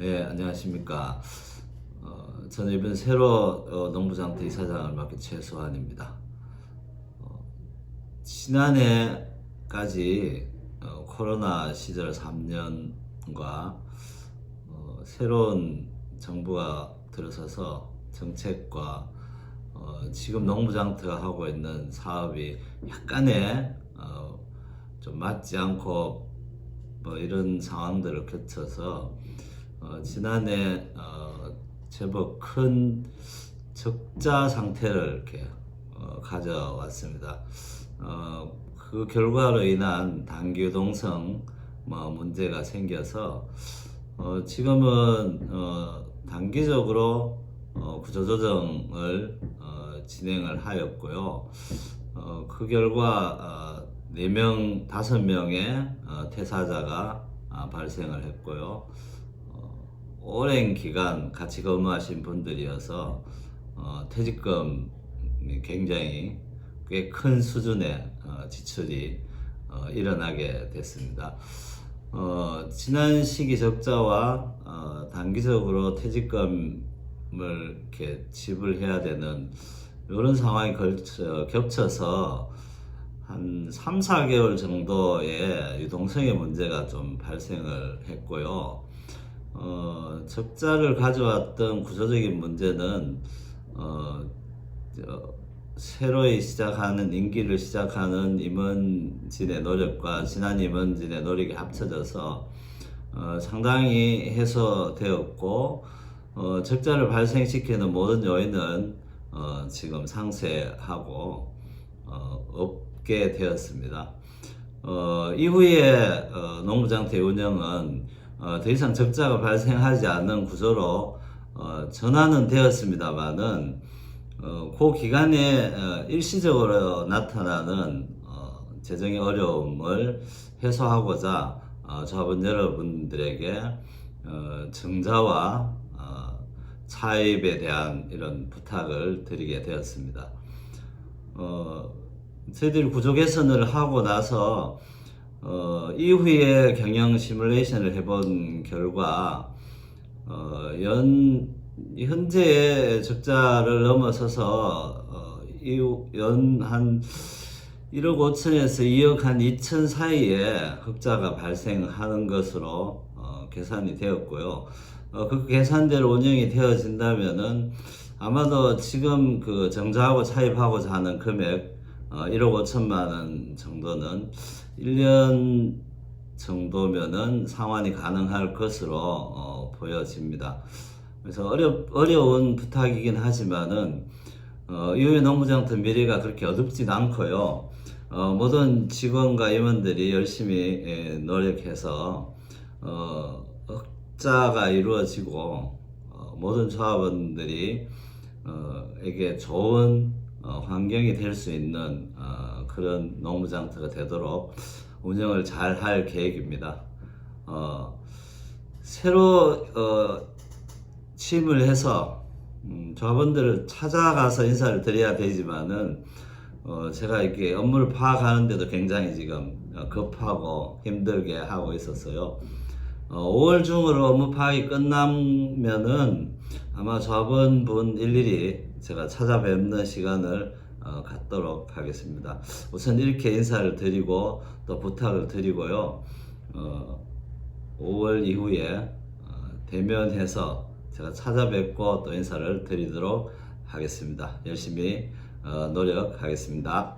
네, 안녕하십니까. 어, 저는 이번 새로 어, 농부장터 이사장을 맡은 최수환입니다. 어, 지난해까지 어, 코로나 시절 3년과 어, 새로운 정부가 들어서서 정책과 어, 지금 농부장터가 하고 있는 사업이 약간의 어, 좀 맞지 않고 뭐 이런 상황들을 거쳐서 어, 지난해 어, 제법 큰 적자 상태를 이렇게 어, 가져왔습니다. 어, 그 결과로 인한 단기 유동성 뭐 문제가 생겨서 어, 지금은 어, 단기적으로 어, 구조조정을 어, 진행을 하였고요. 어, 그 결과 어, 4명, 5명의 어, 퇴사자가 아, 발생을 했고요. 어, 오랜 기간 같이 근무하신 분들이어서 어, 퇴직금이 굉장히 꽤 큰 수준의 어, 지출이 어, 일어나게 됐습니다. 어, 지난 시기 적자와 어, 단기적으로 퇴직금을 이렇게 지불해야 되는 이런 상황이 걸쳐, 겹쳐서 한 3, 4개월 정도의 유동성의 문제가 좀 발생을 했고요. 어, 적자를 가져왔던 구조적인 문제는 어, 저, 새로이 시작하는 임기를 시작하는 임원진의 노력과 지난 임원진의 노력이 합쳐져서 어, 상당히 해소되었고 어, 적자를 발생시키는 모든 요인은 어, 지금 상쇄하고 어, 없게 되었습니다. 어, 이후에 어, 농부장터 운영은 어, 더 이상 적자가 발생하지 않는 구조로 어, 전환은 되었습니다만은 어, 그 기간에 어, 일시적으로 나타나는 어, 재정의 어려움을 해소하고자 어, 조합원 여러분들에게 어, 정자와 어, 차입에 대한 이런 부탁을 드리게 되었습니다. 어, 저희들이 구조 개선을 하고 나서 어, 이후에 경영 시뮬레이션을 해본 결과 어, 연 현재의 적자를 넘어서서 어, 연한 1억 5천에서 2억 한 2천 사이에 흑자가 발생하는 것으로 어, 계산이 되었고요. 어, 그 계산대로 운영이 되어진다면은 아마도 지금 그 정자하고 차입하고자 하는 금액 어, 1억 5천만 원 정도는 1년 정도면은 상환이 가능할 것으로 어, 보여집니다. 그래서 어려, 어려운 부탁이긴 하지만은 어, 이후에 농부장터 미래가 그렇게 어둡진 않고요. 어, 모든 직원과 임원들이 열심히 예, 노력해서 어, 흑자가 이루어지고 어, 모든 조합원들이 어, 에게 좋은 어, 환경이 될 수 있는 어, 그런 농부장터가 되도록 운영을 잘 할 계획입니다. 어, 새로 어, 취임을 해서 음, 조합원들을 찾아가서 인사를 드려야 되지만은 어, 제가 이렇게 업무를 파악하는데도 굉장히 지금 어, 급하고 힘들게 하고 있었어요. 어, 5월 중으로 업무 파악이 끝나면은 아마 조합원분 일일이 제가 찾아뵙는 시간을 어, 갖도록 하겠습니다. 우선 이렇게 인사를 드리고 또 부탁을 드리고요. 어, 5월 이후에 어, 대면해서 제가 찾아뵙고 또 인사를 드리도록 하겠습니다. 열심히 어, 노력하겠습니다.